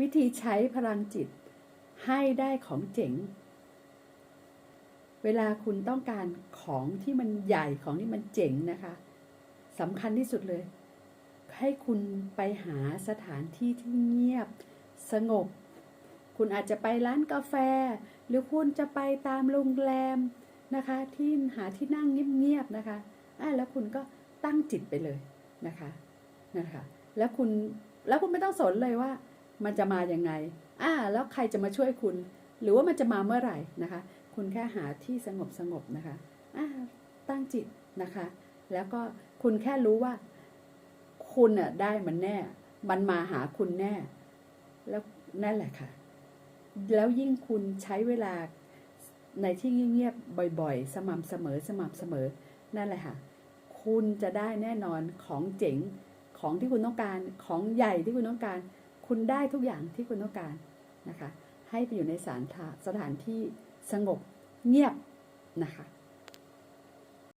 วิธีใช้พลังจิตให้ได้ของเจ๋ง เวลาคุณต้องการของที่มันใหญ่ของที่มันเจ๋งนะคะสำคัญที่สุดเลย ให้คุณไปหาสถานที่ที่เงียบ สงบ คุณอาจจะไปร้านกาแฟ หรือคุณจะไปตามโรงแรมนะคะ ที่หาที่นั่งเงียบๆนะคะอะแล้วคุณก็ตั้งจิตไปเลยนะคะนะคะ แล้วคุณแล้วคุณไม่ต้องสนเลยว่า มันจะมาอย่างไงอ่าแล้วใครจะมาช่วยคุณ หรือว่ามันจะมาเมื่อไหร่นะคะ คุณแค่หาที่สงบสงบนะคะอ่าตั้งจิตนะคะ แล้วก็คุณแค่รู้ว่า คุณอะได้มันแน่ มันมาหาคุณแน่ แล้วนั่นแหละค่ะ แล้วยิ่งคุณใช้เวลาในที่เงียบๆบ่อย ๆ สม่ำเสมอสม่ำเสมอ นั่นแหละค่ะ คุณจะได้แน่นอนของเจ๋งของที่คุณต้องการของใหญ่ที่คุณต้องการ คุณได้ทุกอย่างที่คุณต้องการนะคะ ให้ไปอยู่ในสถานสถานที่สงบเงียบนะคะ